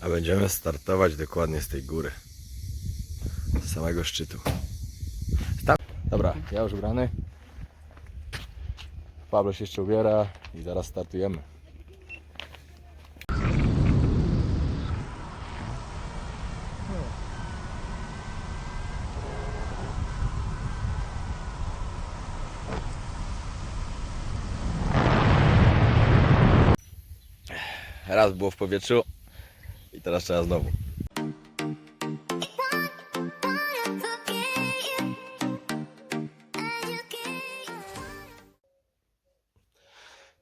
A będziemy startować dokładnie z tej góry. Z samego szczytu. Tam. Dobra, ja już ubrany. Pablo się jeszcze ubiera i zaraz startujemy. Raz było w powietrzu i teraz trzeba znowu.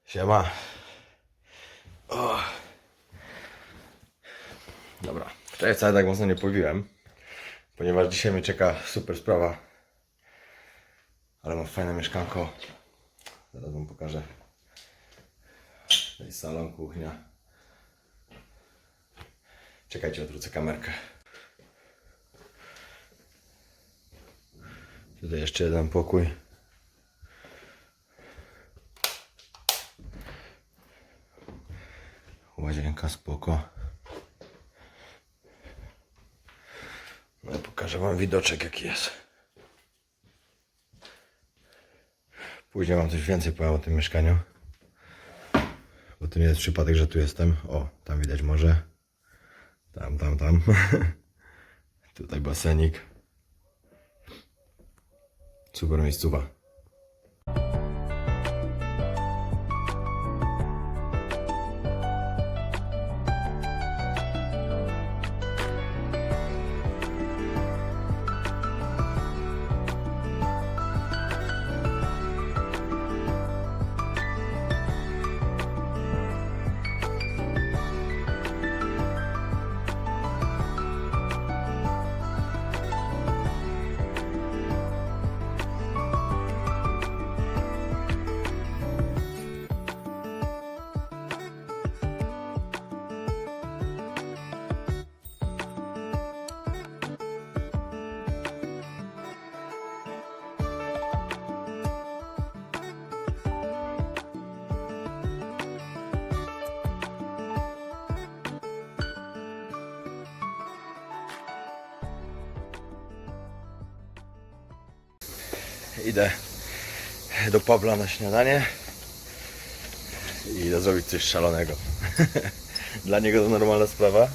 Siema. O. Dobra. Wczoraj wcale tak mocno nie powiłem, ponieważ dzisiaj mnie czeka super sprawa. Ale mam fajne mieszkanko. Zaraz wam pokażę. Jest salon, kuchnia. Czekajcie, odwrócę kamerkę. Tutaj jeszcze jeden pokój. Łazienka spoko. No i pokażę wam widoczek jaki jest. Później wam coś więcej powiem o tym mieszkaniu. Bo to nie jest przypadek, że tu jestem. O, tam widać morze. Tam, tam, tam. Tutaj basenik. Super miejscowa. Do Pabla na śniadanie i zrobić coś szalonego. Dla niego to normalna sprawa,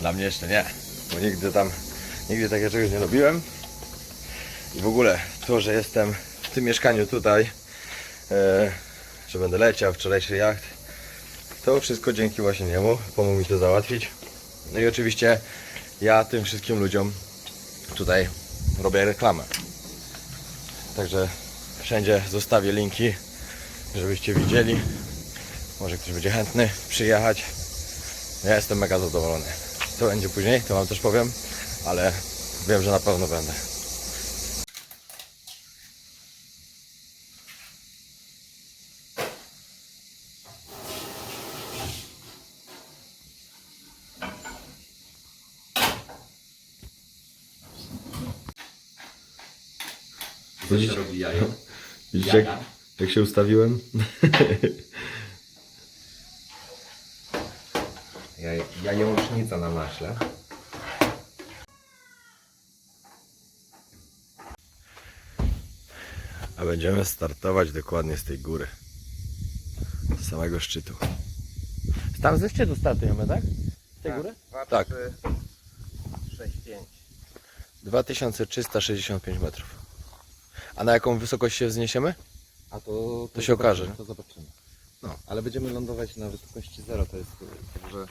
dla mnie jeszcze nie, bo nigdy tam, nigdy takiego czegoś nie robiłem. I w ogóle to, że jestem w tym mieszkaniu tutaj, e, że będę leciał, wczorajszy jacht, to wszystko dzięki właśnie niemu, pomógł mi to załatwić. No i oczywiście ja tym wszystkim ludziom tutaj robię reklamę. Także wszędzie zostawię linki, żebyście widzieli. Może ktoś będzie chętny przyjechać. Ja jestem mega zadowolony. Co będzie później, to wam też powiem, ale wiem, że na pewno będę. Co się robi jajo? Widzicie, jak, jak się ustawiłem? Jaj, jającznica na maśle. A będziemy startować dokładnie z tej góry. Z samego szczytu. Tam ze szczytu startujemy, tak? Z tej góry? Tak. 6, 5. 2365 metrów. A na jaką wysokość się wzniesiemy? A to, To się okaże. To zobaczymy. No. Ale będziemy lądować na wysokości zero. To jest także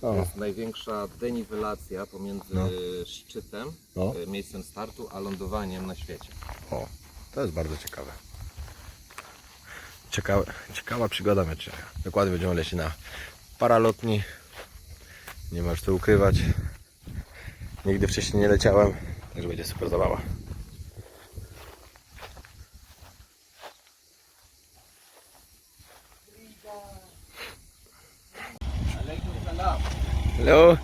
to O, jest największa deniwelacja pomiędzy No. szczytem, No. e, miejscem startu, a lądowaniem na świecie. o, to jest bardzo ciekawe. Ciekawe, ciekawa przygoda mnie czeka. Dokładnie będziemy lecieć na paralotni. Nie masz co ukrywać. Nigdy wcześniej nie leciałem, także będzie super zabawa. Gratis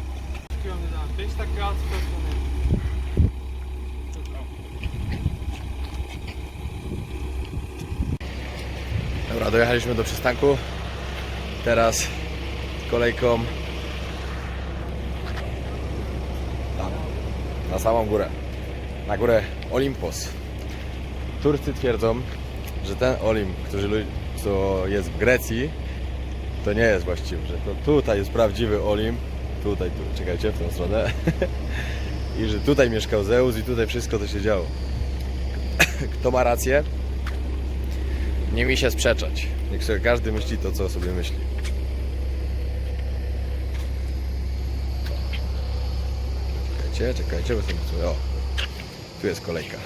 Dobra, dojechaliśmy do przystanku. Teraz kolejką na samą górę. Na górę Olimpos. Turcy twierdzą, że ten Olimp, który, jest w Grecji, to nie jest właściwy, że to tutaj jest prawdziwy Olimp. Tutaj, tu, czekajcie, w tą stronę. I że tutaj mieszkał Zeus i tutaj wszystko to się działo. Kto ma rację? Nie mi się sprzeczać. Niech sobie każdy myśli to, co sobie myśli. Czekajcie, czekajcie, bo sobie... O, tu jest kolejka.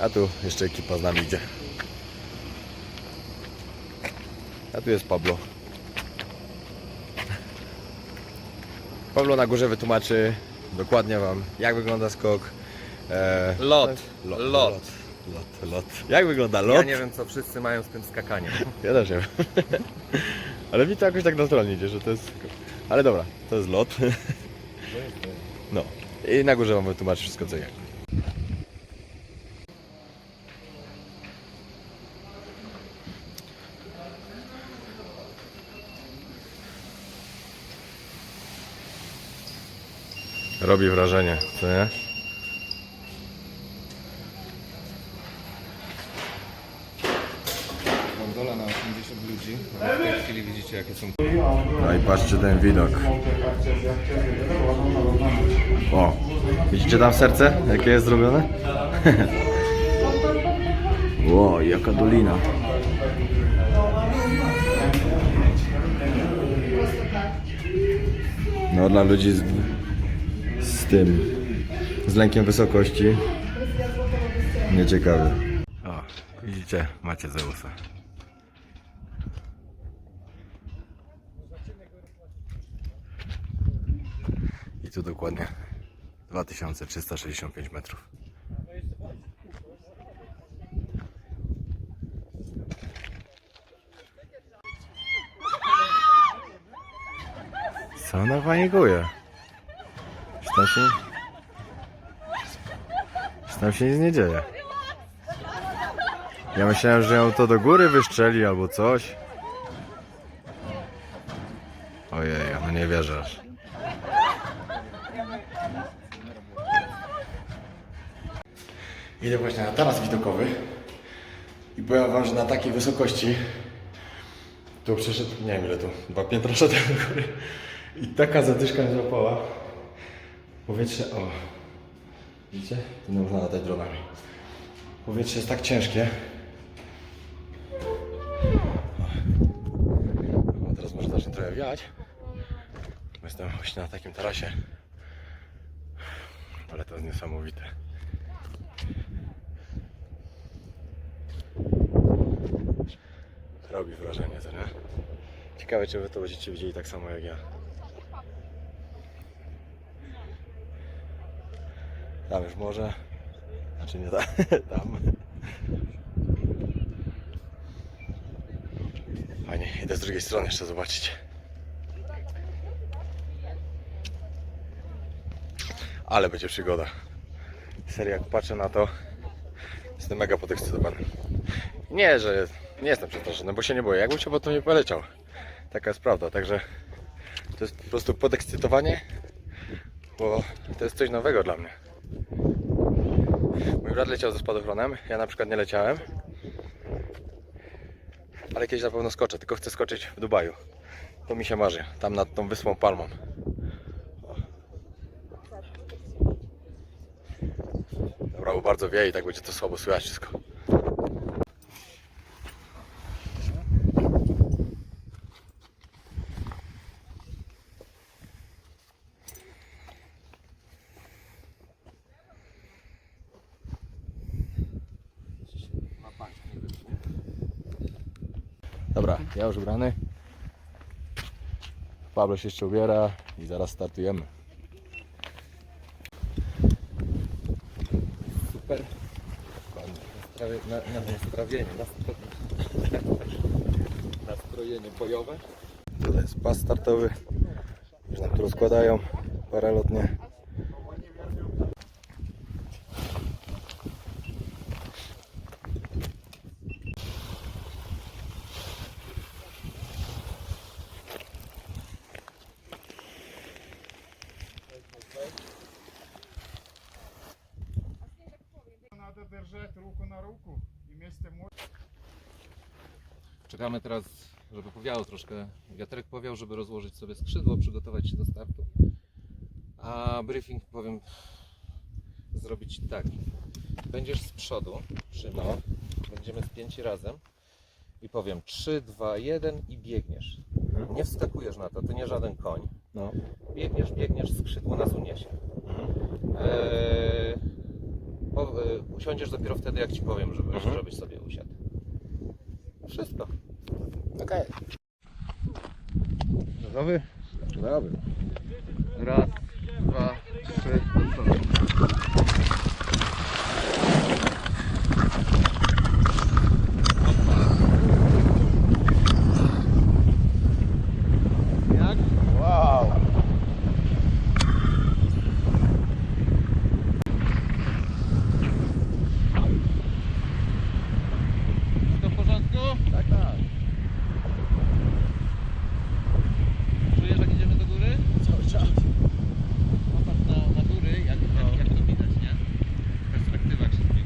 A tu jeszcze ekipa z nami idzie. A tu jest Pablo. Pablo na górze wytłumaczy dokładnie Wam, jak wygląda skok. E, Lot. lot, Lot. lot, lot, lot. Jak wygląda lot? Ja nie wiem co wszyscy mają z tym skakaniem. Ja też nie wiem. Ale mi to jakoś tak naturalnie idzie, że to jest... Ale dobra, to jest lot. No. I na górze Wam wytłumaczę wszystko co jak. Robi wrażenie, co nie? Gondola na 80 ludzi, w tej chwili widzicie jakie są No i patrzcie ten widok. O, widzicie tam serce? Jakie jest zrobione? Ło, jaka dolina. No dla ludzi z, z tym, z lękiem wysokości. Nieciekawy. O, widzicie, macie Zeusa. I tu dokładnie 2365 metrów. Co ona panikuje? Tam się... Tam się nic nie dzieje? Ja myślałem, że ją to do góry wystrzeli albo coś. Ojej, no nie wierzę aż. Idę właśnie na taras widokowy i powiem wam, że na takiej wysokości to przeszedł, nie wiem ile tu, dwa piętra szedłem do góry i taka zadyszka mnie złapała. Powietrze, o, widzicie? Tu nie można latać dronami. Powietrze jest tak ciężkie. O, teraz może zacznie trochę wiać. Jestem właśnie na takim tarasie. Ale to jest niesamowite. Robi wrażenie, co nie? Ciekawe, czy wy to będziecie widzieli tak samo jak ja. Tam już może. Znaczy nie tam. tam. Fajnie, idę z drugiej strony jeszcze zobaczyć. Ale będzie przygoda. Serio, jak patrzę na to, jestem mega podekscytowany. Nie, że nie jestem przestraszony, bo się nie boję. Jakbym się po to nie poleciał. Taka jest prawda, także to jest po prostu podekscytowanie, bo to jest coś nowego dla mnie. Brat leciał ze spadochronem, ja na przykład nie leciałem. Ale kiedyś na pewno skoczę, tylko chcę skoczyć w Dubaju. To mi się marzy, tam nad tą wyspą Palmą. Dobra, bo bardzo wieje i tak będzie to słabo słychać wszystko. Dobra, ja już ubrany. Pablo się jeszcze ubiera i zaraz startujemy. super. Na, na, nastrawienie, nastro... nastrojenie bojowe. Tutaj jest pas startowy. Już nam tu rozkładają paralotnie. na i młody. Czekamy teraz, żeby powiało troszkę. Wiaterek powiał, żeby rozłożyć sobie skrzydło, przygotować się do startu. A briefing powiem zrobić tak. Będziesz z przodu trzymał, będziemy spięci razem i powiem 3, 2, 1 i biegniesz. Nie wskakujesz na to, ty nie żaden koń. No. Biegniesz, biegniesz, skrzydło nas uniesie. Mhm. Eee, po, e, usiądziesz dopiero wtedy, jak ci powiem, żeby, Mhm. żebyś sobie usiadł. Wszystko. Okej. Gotowy? Gotowy. Raz, dwa, trzy, do przodu. Jak? Wow. Wszystko w porządku? Tak, tak. Czujesz, jak idziemy do góry? Cały czas. Popatrz na, na góry, jak, jak, jak to widać, nie? Perspektywa jak się zmieni.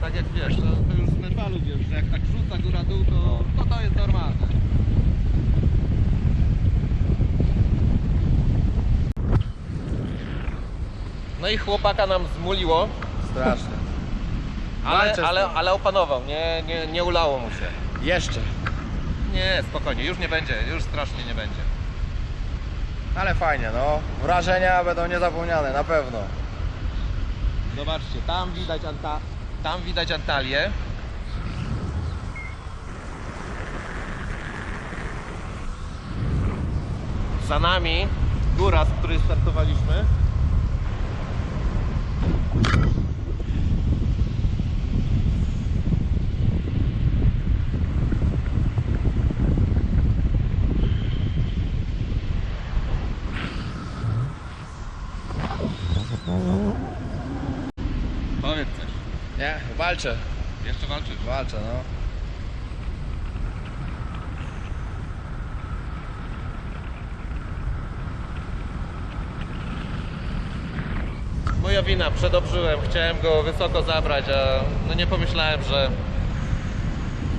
Tak jak wiesz, to, to już z metalu wiesz, że jak tak rzuca góra-dół, to, to to jest normalne. No i chłopaka nam zmuliło, Strasznie. ale, Walczę z ale, tym. ale opanował, nie, nie, nie ulało mu się. Jeszcze. Nie, spokojnie, już nie będzie, już strasznie nie będzie. Ale fajnie, no. Wrażenia będą niezapomniane, na pewno. Zobaczcie, tam widać, Anta, tam widać Antalię. Za nami góra, z której startowaliśmy. Powiedz coś. Nie, walczę. Jeszcze walczysz? Walczę, no. Moja wina, przedobrzyłem, chciałem go wysoko zabrać, a no nie pomyślałem, że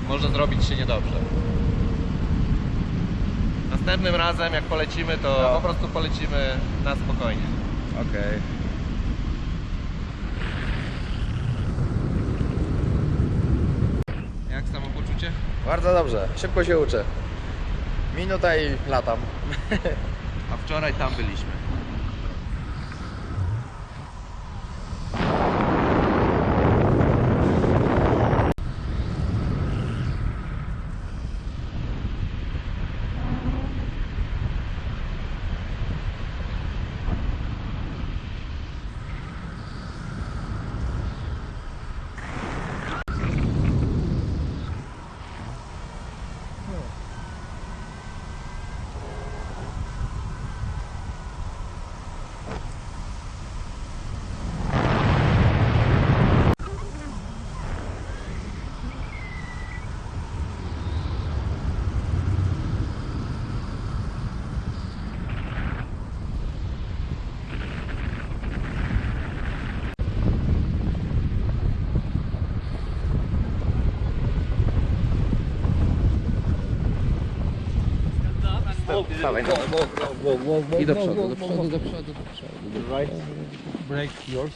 może zrobić się niedobrze. Następnym razem jak polecimy, to No. po prostu polecimy na spokojnie. Okej. Jak samopoczucie? Bardzo dobrze. Szybko się uczę. Minuta i latam. A wczoraj tam byliśmy. Dawaj, I do przodu, do przodu, do przodu, do przodu. Right break yours.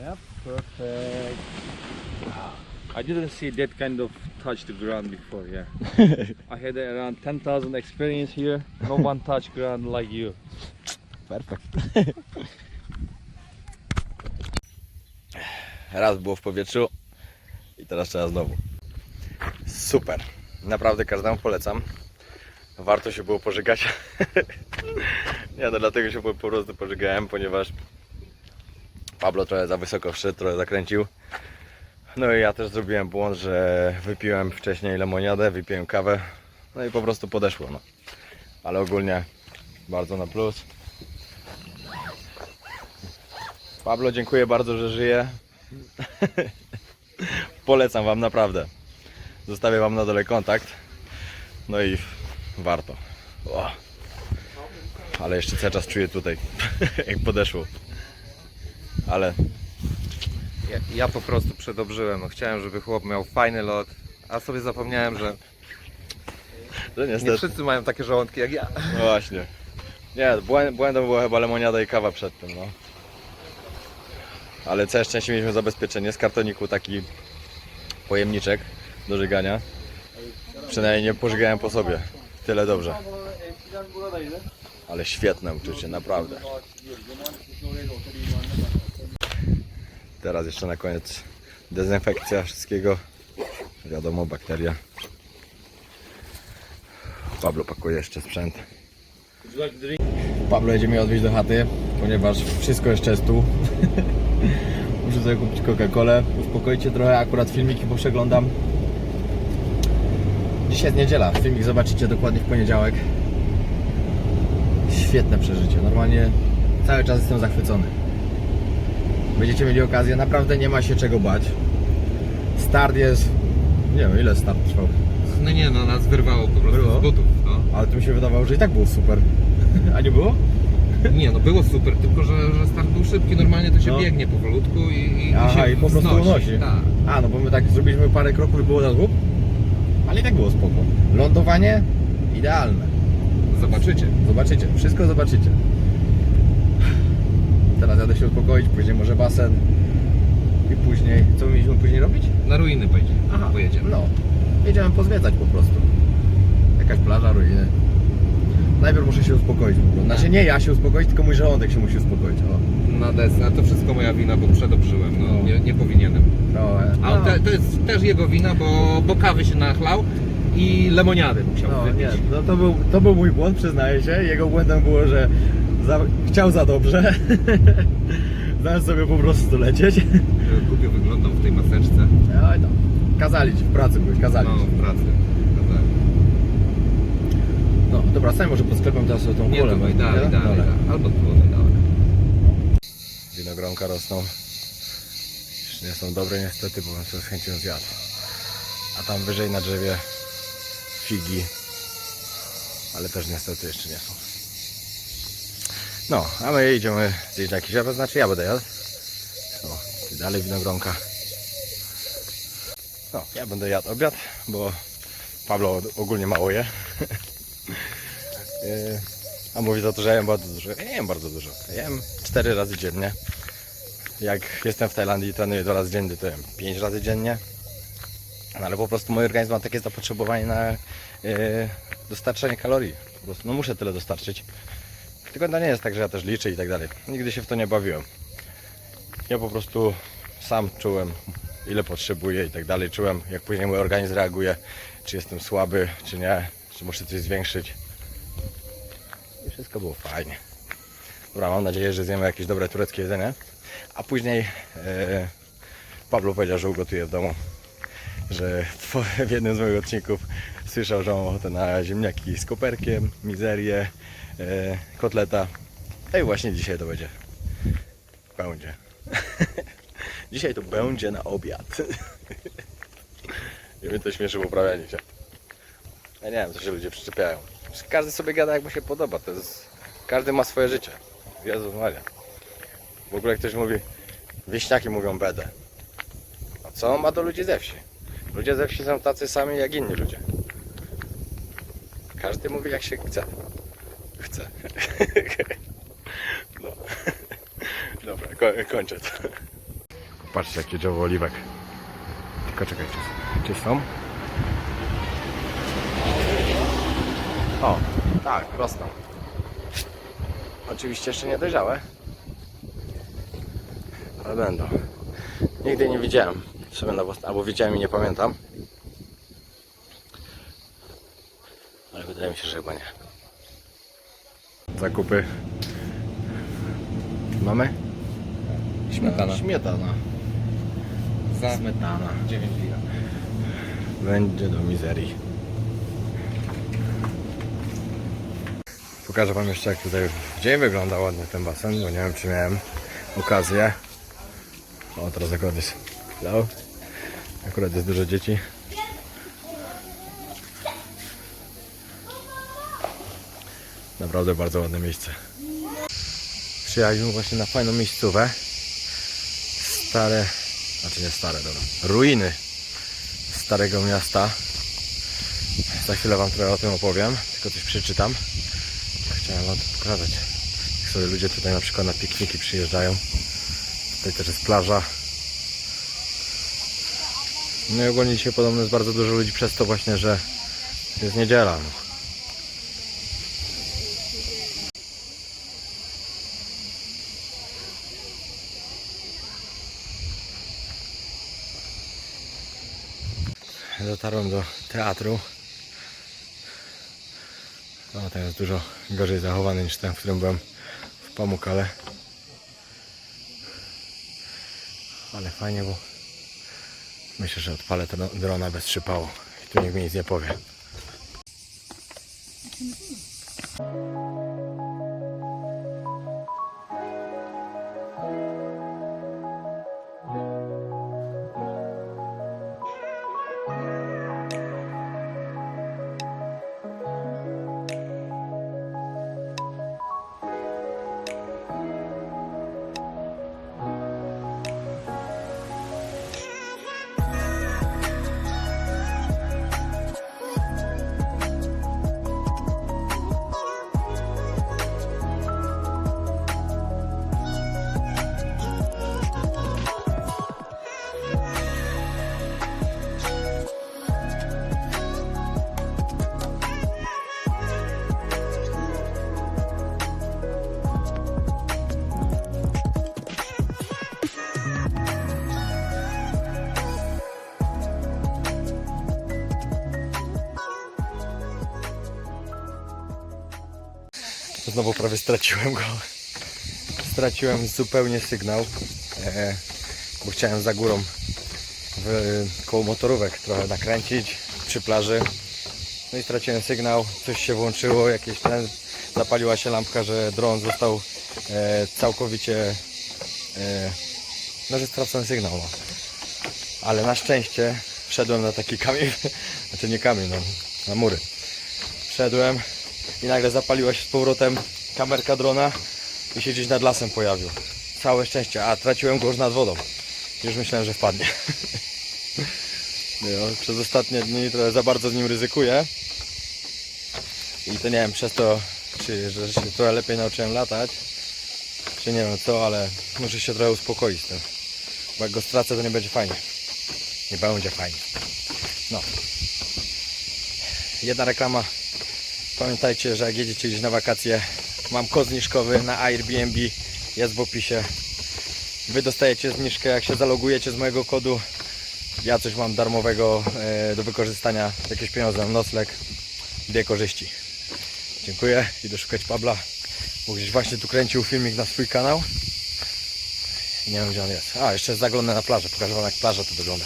Yep, perfect. I didn't see that kind of touch the ground before, yeah. I had around 10,000 experience here. No one touch ground like you. Perfekt. Raz było w powietrzu i teraz trzeba znowu. Super. Naprawdę każdemu polecam. Warto się było pożygać. Nie no, dlatego się po prostu pożygałem, ponieważ Pablo trochę za wysoko wszedł, trochę zakręcił. No i ja też zrobiłem błąd, że wypiłem wcześniej lemoniadę, wypiłem kawę. No i po prostu podeszło. No. Ale ogólnie bardzo na plus. Pablo, dziękuję bardzo, że żyje. Polecam Wam naprawdę. Zostawię Wam na dole kontakt. No i warto. O. Ale jeszcze cały czas czuję tutaj, jak podeszło. Ale Ja, ja po prostu przedobrzyłem. No, chciałem, żeby chłop miał fajny lot, a sobie zapomniałem, że że nie niestety. wszyscy mają takie żołądki jak ja. No właśnie. Nie, błę- błędem była chyba lemoniada i kawa przed tym, no. Ale całe szczęście mieliśmy zabezpieczenie z kartoniku taki pojemniczek do żygania. Przynajmniej nie pożygałem po sobie. Tyle dobrze. Ale świetne uczucie, naprawdę. Teraz jeszcze na koniec dezynfekcja wszystkiego. Wiadomo, bakteria. Pablo pakuje jeszcze sprzęt. Pablo jedzie mnie odwieźć do chaty, ponieważ wszystko jeszcze jest tu. Muszę sobie kupić Coca-Colę, uspokoić się trochę, akurat filmiki poprzeglądam. Dzisiaj jest niedziela, filmik zobaczycie dokładnie w poniedziałek. Świetne przeżycie, normalnie cały czas jestem zachwycony. Będziecie mieli okazję, naprawdę nie ma się czego bać. Start jest, nie wiem ile start trwał, No nie no, nas wyrwało po prostu Wyrwało? z butów. No. ale to mi się wydawało, że i tak było super. A nie było? Nie no, było super, tylko że, że start był szybki, normalnie to się No. biegnie powolutku i, i, Aha, się i po prostu wznosi. unosi. Tak. A, no bo my tak zrobiliśmy parę kroków i było na złup, ale i tak było spoko. Lądowanie idealne. Zobaczycie. Zobaczycie, wszystko zobaczycie. Teraz jadę się uspokoić, później może basen i później, co mieliśmy później robić? Na ruiny pojedzie. pojedziemy. No, jedziemy pozwiedzać po prostu. Jakaś plaża, ruiny. Najpierw muszę się uspokoić po prostu. Znaczy nie ja się uspokoić, tylko mój żołądek się musi uspokoić. O. Na desce, a to wszystko moja wina, bo przedobrzyłem, no, No. nie, nie powinienem. Trochę. A on te, to jest też jego wina, bo, bo kawy się nachlał i lemoniady musiał No wypić. nie, no to był, to był mój błąd, przyznaję się. Jego błędem było, że za, chciał za dobrze. Zamiast sobie po prostu lecieć. Głupio wyglądał w tej maseczce. No. Kazali ci, w pracy byłeś, kazali No, ci. w pracy. No, tak. No dobra, stań może pod sklepem teraz sobie tą Nie, kulę. dalej, dalej, dalej. Albo tu, dalej. Winogronka rosną. Jeszcze nie są dobre niestety, bo bym sobie z chęcią zjadł. A tam wyżej na drzewie figi. Ale też niestety jeszcze nie są. No, a my idziemy zjeść na jakiś obiad, znaczy ja będę jadł. No, ty dalej winogronka. No, ja będę jadł obiad, bo Pablo ogólnie mało je. Yy, A mówi za to, że jem bardzo dużo. Ja jem bardzo dużo. Jem 4 razy dziennie. Jak jestem w Tajlandii i trenuję 2 razy dziennie, to jem 5 razy dziennie. No, ale po prostu mój organizm ma takie zapotrzebowanie na yy, dostarczanie kalorii. Po prostu no muszę tyle dostarczyć. Tylko to nie jest tak, że ja też liczę i tak dalej. Nigdy się w to nie bawiłem. Ja po prostu sam czułem ile potrzebuję i tak dalej. Czułem jak później mój organizm reaguje, czy jestem słaby, czy nie, czy muszę coś zwiększyć. Wszystko było fajnie. Dobra, mam nadzieję, że zjemy jakieś dobre tureckie jedzenie. A później e, Pablo powiedział, że ugotuje w domu. Że w- w jednym z moich odcinków słyszał, że mam ochotę na ziemniaki z koperkiem, mizerię, e, kotleta. No i właśnie dzisiaj to będzie. Będzie. dzisiaj to będzie na obiad. I mnie to śmieszy poprawianie się. Ja nie wiem, co się ludzie przyczepiają. Każdy sobie gada jak mu się podoba. To jest... Każdy ma swoje życie. Jezus Maria. W ogóle ktoś mówi, wieśniaki mówią bedę. A co on ma do ludzi ze wsi? Ludzie ze wsi są tacy sami jak inni ludzie. Każdy mówi jak się chce. Chce. No. Dobra, ko- kończę to. Patrzcie jakie drzewo oliwek. Tylko czekajcie. Gdzieś są? O, tak, rosną. Oczywiście jeszcze nie dojrzałe. Ale będą. Nigdy nie widziałem. Sobie na własne, albo widziałem i nie pamiętam. Ale wydaje mi się, że chyba nie. Zakupy. Mamy? Śmietana. Śmietana. Za Smetana. 9 lira. Będzie do mizerii. Pokażę Wam jeszcze jak tutaj w dzień wygląda ładnie ten basen, bo nie wiem czy miałem okazję. O, teraz akurat jest. Hello. Akurat jest dużo dzieci. Naprawdę bardzo ładne miejsce. Przyjechaliśmy właśnie na fajną miejscówę. Stare, znaczy nie stare, dobra. Ruiny starego miasta. Za chwilę Wam trochę o tym opowiem, tylko coś przeczytam. Chciałem Wam to pokazać. Jak sobie ludzie tutaj na przykład na pikniki przyjeżdżają. Tutaj też jest plaża. No i ogólnie dzisiaj podobno jest bardzo dużo ludzi przez to właśnie, że jest niedziela. No. Dotarłem do teatru. No, ten jest dużo gorzej zachowany niż ten, w którym byłem w Pamukale. Ale fajnie, bo myślę, że odpalę ten drona bez przypału. I tu nikt mi nic nie powie. Znowu prawie straciłem go. Straciłem zupełnie sygnał, e, bo chciałem za górą w, koło motorówek trochę nakręcić przy plaży. No i straciłem sygnał, coś się włączyło, jakieś ten, zapaliła się lampka, że dron został e, całkowicie, e, no że stracony sygnał. No. Ale na szczęście wszedłem na taki kamień, znaczy nie kamień, no, na mury. Wszedłem, i nagle zapaliła się z powrotem kamerka drona i się gdzieś nad lasem pojawił. Całe szczęście, a traciłem go już nad wodą. Już myślałem, że wpadnie. No, przez ostatnie dni trochę za bardzo z nim ryzykuję. I to nie wiem, przez to, czy że się trochę lepiej nauczyłem latać, czy nie wiem co, ale muszę się trochę uspokoić z tym. Bo jak go stracę, to nie będzie fajnie. Nie będzie fajnie. No. Jedna reklama Pamiętajcie, że jak jedziecie gdzieś na wakacje, mam kod zniżkowy na Airbnb, jest w opisie. Wy dostajecie zniżkę, jak się zalogujecie z mojego kodu. Ja coś mam darmowego e, do wykorzystania, jakieś pieniądze nocleg, dwie korzyści. Dziękuję, idę szukać Pabla, bo gdzieś właśnie tu kręcił filmik na swój kanał. Nie wiem gdzie on jest. A, jeszcze zaglądnę na plażę, pokażę wam jak plaża tu wygląda.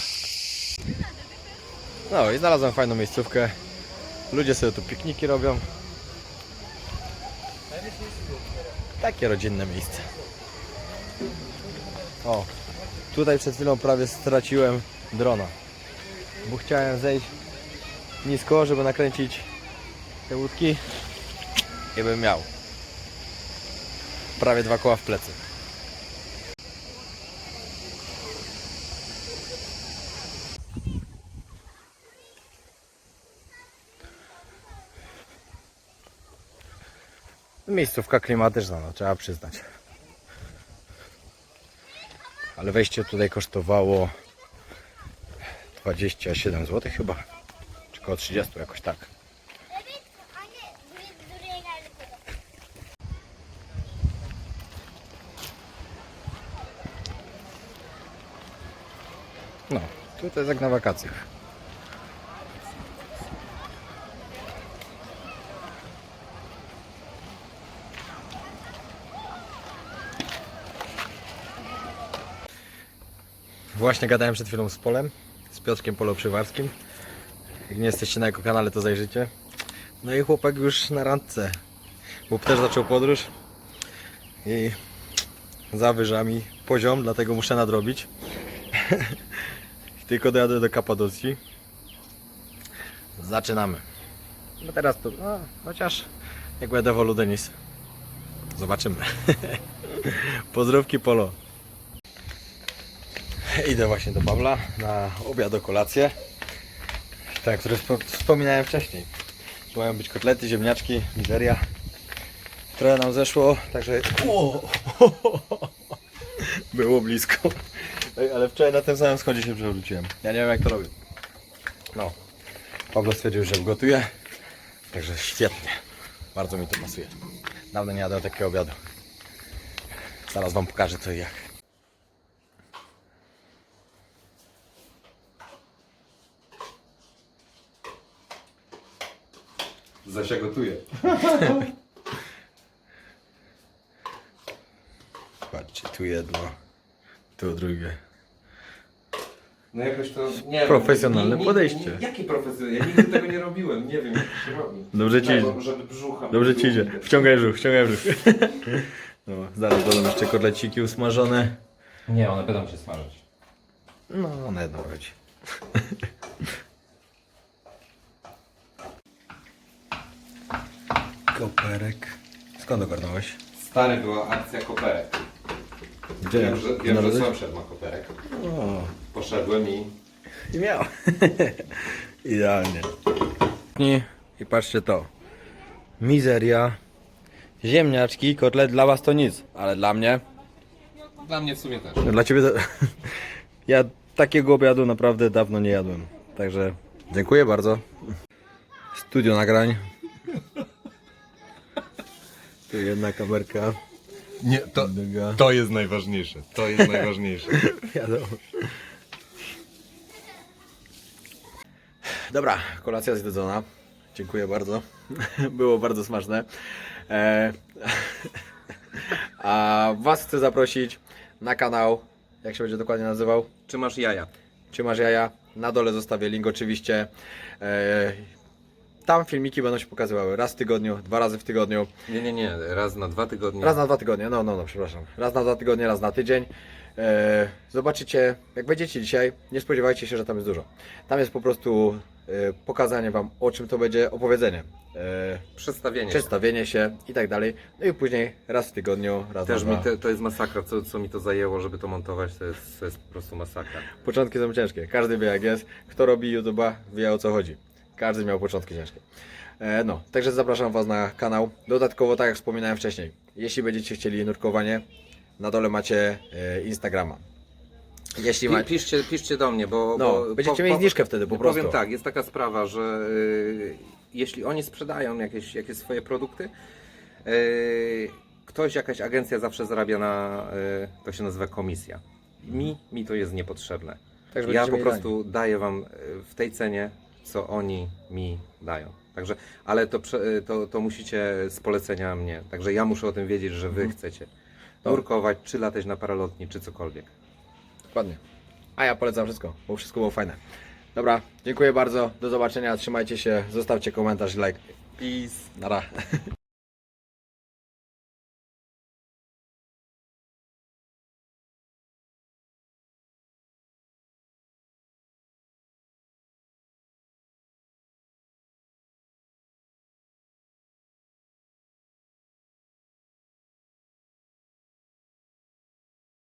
No i znalazłem fajną miejscówkę. Ludzie sobie tu pikniki robią. Takie rodzinne miejsce. O, tutaj przed chwilą prawie straciłem drona. Bo chciałem zejść nisko, żeby nakręcić te łódki. I bym miał. Prawie dwa koła w plecy. Miejscówka klimatyczna, no trzeba przyznać. Ale wejście tutaj kosztowało 27 zł chyba. Czy około 30 jakoś tak. No, tutaj jak na wakacjach. Właśnie gadałem przed chwilą z Polem, z Piotrkiem Polo Przywarskim. Jak nie jesteście na jego kanale, to zajrzyjcie. No i chłopak już na randce, bo też zaczął podróż i zawyża mi poziom, dlatego muszę nadrobić. Tylko dojadę do Kapadocji. Zaczynamy. No teraz to, no, chociaż Jak będę wolu Denis. Zobaczymy. Pozdrówki Polo. Idę właśnie do Pawła na obiad o kolację. Tak, które wspo- wspominałem wcześniej. Mają być kotlety, ziemniaczki, mizeria. Trochę nam zeszło, także... O! Było blisko. Ej, ale wczoraj na tym samym schodzie się przewróciłem. Ja nie wiem jak to robię. No. Pawlo stwierdził, że gotuje. Także świetnie. Bardzo mi to pasuje. Dawno nie jadłem takiego obiadu. Zaraz wam pokażę co i jak. Zasia gotuje. Patrzcie, tu jedno, tu drugie. No jakoś to... Nie Profesjonalne nie- nie- podejście. Nie, jaki profesjonalny? Ja nigdy tego nie robiłem. Nie wiem jak to się robi. Dobrze ci idzie. Żeby brzucha... Dobrze ci idzie. Wciągaj brzuch, wciągaj brzuch. No, zaraz dodam jeszcze kotleciki usmażone. Nie, one będą się smażyć. No, one jedno chodzi. Koperek. Skąd ogarnąłeś? Stary była akcja koperek. Gdzie? Wiem, że, wiem, że Znalazłeś? sąsiad ma koperek. O, Poszedłem i... i miał. Idealnie. I, patrzcie to. Mizeria. Ziemniaczki, kotlet dla was to nic, ale dla mnie Dla mnie w sumie też. Dla ciebie to... Ja takiego obiadu naprawdę dawno nie jadłem. Także dziękuję bardzo. Studio nagrań. Tu jedna kamerka. Nie, to, Druga. to jest najważniejsze. To jest najważniejsze. Wiadomo. Dobra, kolacja zjedzona. Dziękuję bardzo. Było bardzo smaczne. E... A Was chcę zaprosić na kanał. Jak się będzie dokładnie nazywał? Czy masz jaja? Czy masz jaja? Na dole zostawię link oczywiście. E, tam filmiki będą się pokazywały raz w tygodniu, dwa razy w tygodniu. Nie, nie, nie. Raz na dwa tygodnie. Raz na dwa tygodnie, no, no, no, przepraszam. Raz na dwa tygodnie, raz na tydzień. E, zobaczycie, jak będziecie dzisiaj, nie spodziewajcie się, że tam jest dużo. Tam jest po prostu e, pokazanie Wam, o czym to będzie opowiedzenie. E, Przedstawienie. przedstawienie się i tak dalej. No i później raz w tygodniu, raz Też na mi dwa. te, to jest masakra, co, co mi to zajęło, żeby to montować, to jest, to jest po prostu masakra. Początki są ciężkie. Każdy wie jak jest. Kto robi YouTube'a wie o co chodzi. Każdy miał początki ciężkie. E, no, także zapraszam Was na kanał. Dodatkowo, tak jak wspominałem wcześniej, jeśli będziecie chcieli nurkowanie, na dole macie e, Instagrama. Jeśli macie... piszcie, piszcie do mnie, bo... No, bo będziecie mieli zniżkę wtedy po Powiem prostu. tak, jest taka sprawa, że y, jeśli oni sprzedają jakieś, jakieś swoje produkty, y, ktoś, jakaś agencja zawsze zarabia na, y, to się nazywa komisja. Mi, mi to jest niepotrzebne. Także Ja po prostu daję Wam w tej cenie, co oni mi dają. Także, ale to, y, to, to musicie z polecenia mnie. Także ja muszę o tym wiedzieć, że Wy chcecie nurkować, czy latać na paralotni, czy cokolwiek. Dokładnie. A ja polecam wszystko, bo wszystko było fajne. Dobra, dziękuję bardzo. Do zobaczenia. Trzymajcie się. Zostawcie komentarz, like. Peace. Nara.